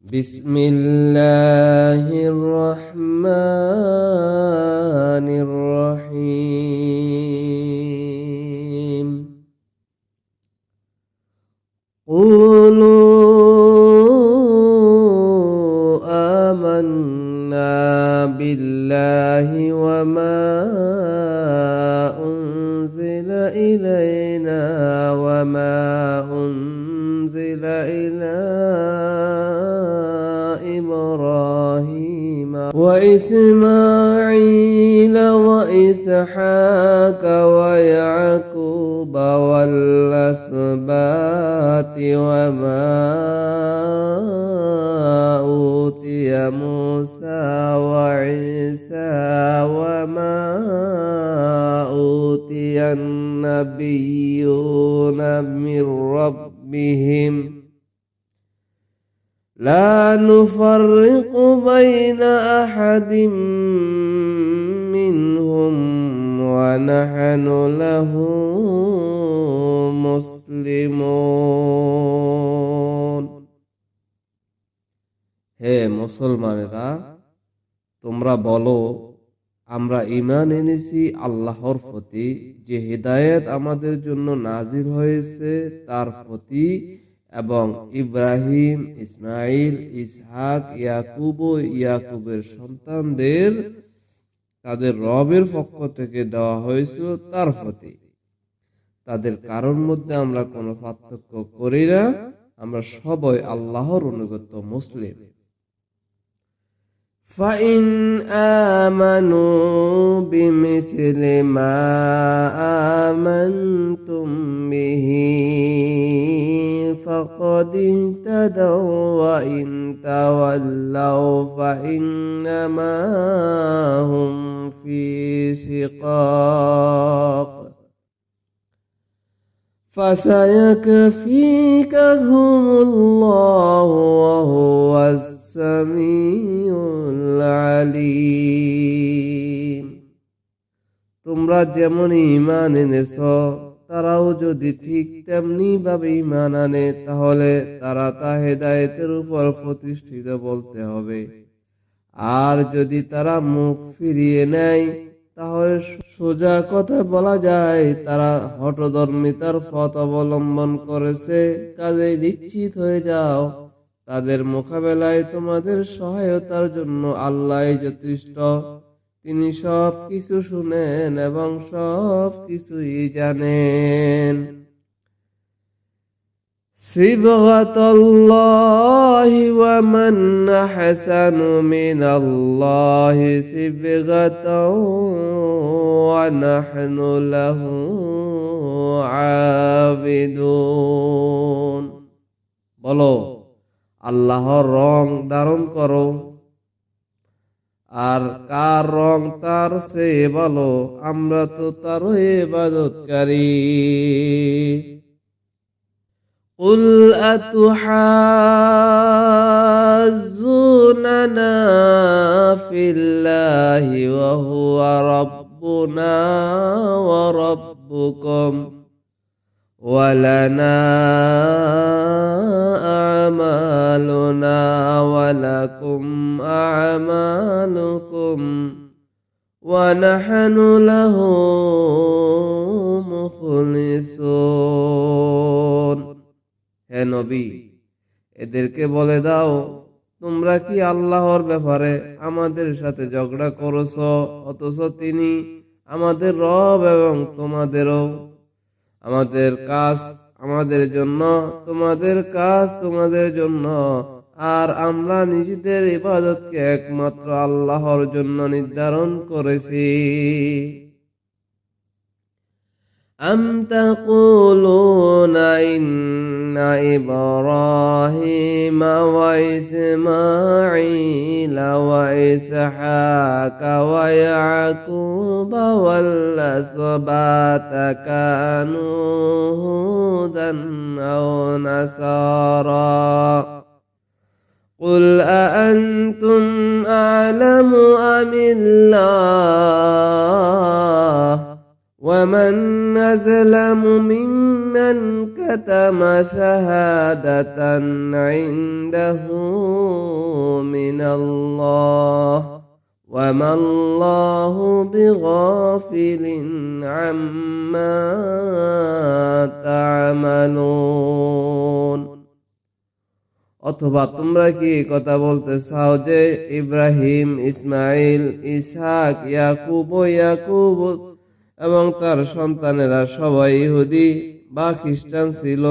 بسم الله الرحمن الرحيم. قولوا آمنا بالله وما أنزل إلينا وما أنزل إلى إبراهيم وإسماعيل وإسحاق ويعقوب والأسباط وما أوتي موسى وعيسى وما أوتي النبيون من ربهم لا نفرق بين أحد منهم ونحن له مسلمون হে মুসলমানেরা তোমরা বলো আমরা ইমান এনেছি আল্লাহর প্রতি। যে হৃদায়ত আমাদের জন্য নাজির হয়েছে, তার প্রতি এবং ইব্রাহিম, ইসমাইল, ইসহাক, ইয়াকুব ও ইয়াকুবের সন্তানদের তাদের রবের পক্ষ থেকে দেওয়া হয়েছিল তার প্রতি। তাদের কারোর মধ্যে আমরা কোনো পার্থক্য করি না। আমরা সবাই আল্লাহর অনুগত মুসলিম। فإن آمنوا بمثل ما آمنتم به فقد اهتدوا وإن تولوا فإنما هم في شقاق. فسيكفيكهم الله وهو السميع العليم তোমরা যেমন ইমান এনেছ তারাও যদি ঠিক তেমনি ভাবে ইমান আনে তাহলে তারা তা হেদায়েতের উপর প্রতিষ্ঠিত বলতে হবে আর যদি তারা মুখ ফিরিয়ে নেয় তাহলে সোজা কথা বলা যায়, তারা হটধর্মিতার পথ অবলম্বন করেছে। কাজে নিশ্চিত হয়ে যাও, তাদের মোকাবেলায় তোমাদের সহায়তার জন্য আল্লাহ যথেষ্ট। তিনি সব কিছু শুনেন এবং সব কিছুই জানেন। শ্রীভগত الله ومن أحسن من الله صبغة ونحن له عابدون বলো আল্লাহর রং ধারণ করো আর কার রং তার সে বলো আমরা তো তার ইবাদতকারী قل أتحاجوننا في الله وهو ربنا وربكم ولنا أعمالنا ولكم أعمالكم ونحن له مخلصون হে নবী, এদেরকে বলে দাও, তোমরা কি আল্লাহর ব্যাপারে আমাদের সাথে ঝগড়া করছ? অথচ তিনি আমাদের রব এবং তোমাদেরও। আমাদের কাজ আমাদের জন্য, তোমাদের কাজ তোমাদের জন্য, আর আমরা নিজেদের ইবাদতকে একমাত্র আল্লাহর জন্য নির্ধারণ করেছি। أم تقولون إن إبراهيم وإسماعيل وإسحاق ويعقوب والأسباط كانوا هودا أو نصارى قل أأنتم أعلم أم الله ومن أظلم ممن كتم شهادة عنده من الله وما الله بغافل عما تعملون অথবা তোমরা কি এই কথা বলতে চাও যে ইব্রাহিম ইসমাইল ইসহাক ইয়াকুব ও ইয়াকুব এবং তার সন্তানেরা সবাই ইহুদি বা খ্রিস্টান ছিল।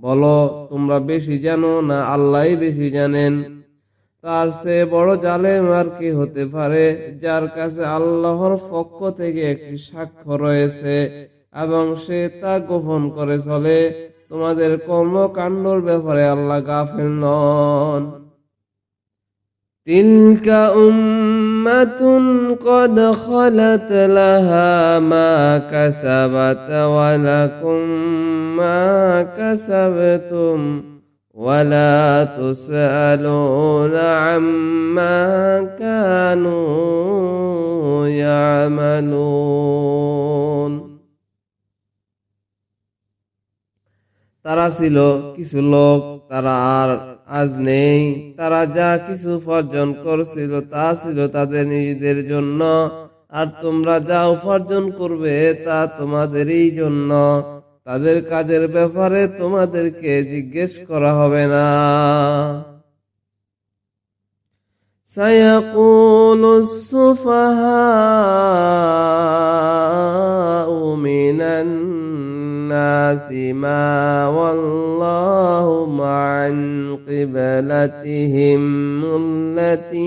বলো, তোমরা বেশি জানো না আল্লাহই বেশি জানেন? তার সে বড় জালেম আর কি হতে পারে, যার কাছে আল্লাহর পক্ষ থেকে একটি সাক্ষ্য রয়েছে এবং সে তা গোপন করে চলে? তোমাদের কর্মকাণ্ডর ব্যাপারে আল্লাহ গাফেল নন। تلك أمة قد خلت لها ما كسبت ولكم ما كسبتم ولا تسألون عما كانوا يعملون তারা ছিল কিছু লোক তারা আর আজ নেই। তারা যা কিছু উপার্জন করছিল তা ছিল তাদের নিজেদের জন্য। আর তোমরা যা উপার্জন করবে তা তোমাদেরই জন্য। তাদের কাজের ব্যাপারে তোমাদেরকে জিজ্ঞেস করা হবে না। سيقول السفهاء من الناس ما والله عن قبلتهم التي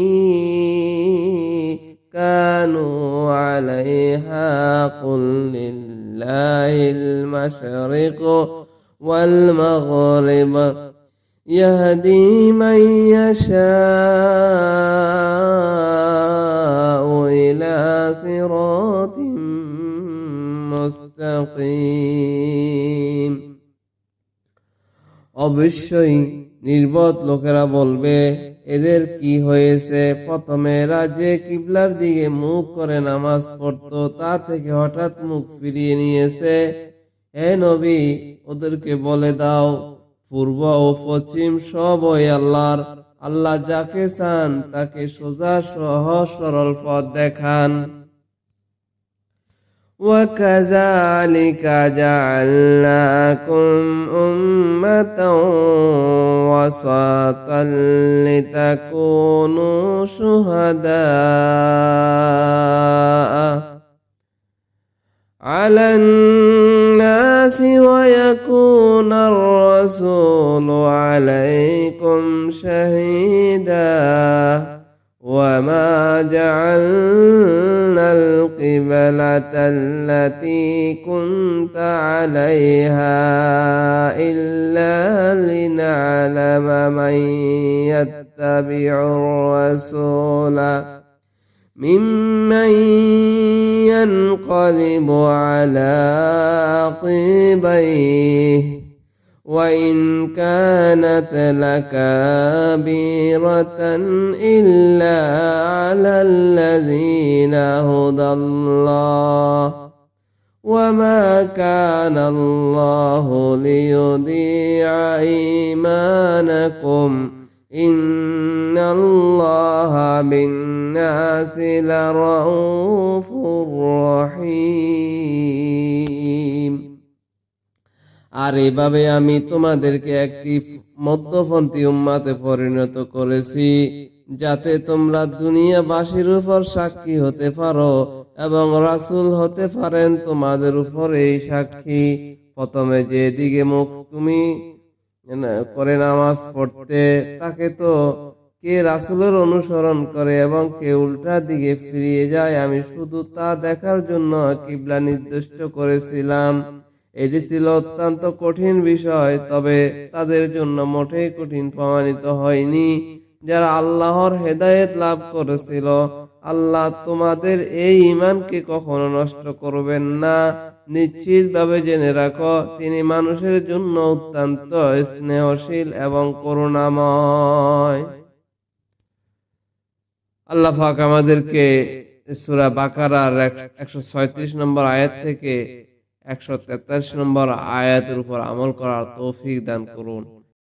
كانوا عليها قل لله المشرق والمغرب يهدي من يشاء إلى صراط مستقيم অবশ্যই নির্বোধ লোকেরা বলবে এদের কি হয়েছে প্রথমে এরা যে কিবলার দিকে মুখ করে নামাজ পড়তো তা থেকে হঠাৎ মুখ ফিরিয়ে নিয়েছে হে নবী ওদেরকে বলে দাও পূর্ব ও পশ্চিম সব ওই আল্লাহর আল্লাহ যাকে চান তাকে সোজা সহজ সরল পথ দেখান وكذلك جعلناكم أمة وسطا لتكونوا شهداء على الناس ويكون الرسول عليكم شهيدا وما جعلنا القبلة التي كنت عليها إلا لنعلم من يتبع الرسول ممن ينقلب على عقبيه وإن كانت لكبيرة إلا على الذين هدى الله. وما كان الله ليضيع إيمانكم. إن الله بالناس لرؤوف رحيم আর এভাবে আমি তোমাদেরকে একটি মধ্যপন্থী উম্মাতে পরিণত করেছি যাতে তোমরা দুনিয়াবাসীর উপর সাক্ষী হতে পারো এবং রাসূল হতে পারেন তোমাদের উপর এই সাক্ষী প্রথমে যে দিকে মুখ তুমি করে নামাজ পড়তে, তাকে তো কে রাসূলের অনুসরণ করে এবং কে উল্টা দিকে ফিরিয়ে যায়, আমি শুধু তা দেখার জন্য কিবলা নির্দিষ্ট করেছিলাম। এটি ছিল অত্যন্ত কঠিন বিষয়, তবে তাদের জন্য মোটেই কঠিন প্রমাণিত হয়নি। যারা আল্লাহর হেদায়েত লাভ করেছিল, আল্লাহ তোমাদের এই ইমানকে কখনো নষ্ট করবেন না। নিশ্চিতভাবে জেনে রাখো, তিনি মানুষের জন্য অত্যন্ত স্নেহশীল এবং করুণাময়। আল্লাহ ফাক আমাদেরকে সুরা বাকারার একশো ছয়ত্রিশ নম্বর আয়াত থেকে একশো তেতাল্লিশ নম্বর আয়াতের উপর আমল করার তৌফিক দান করুন।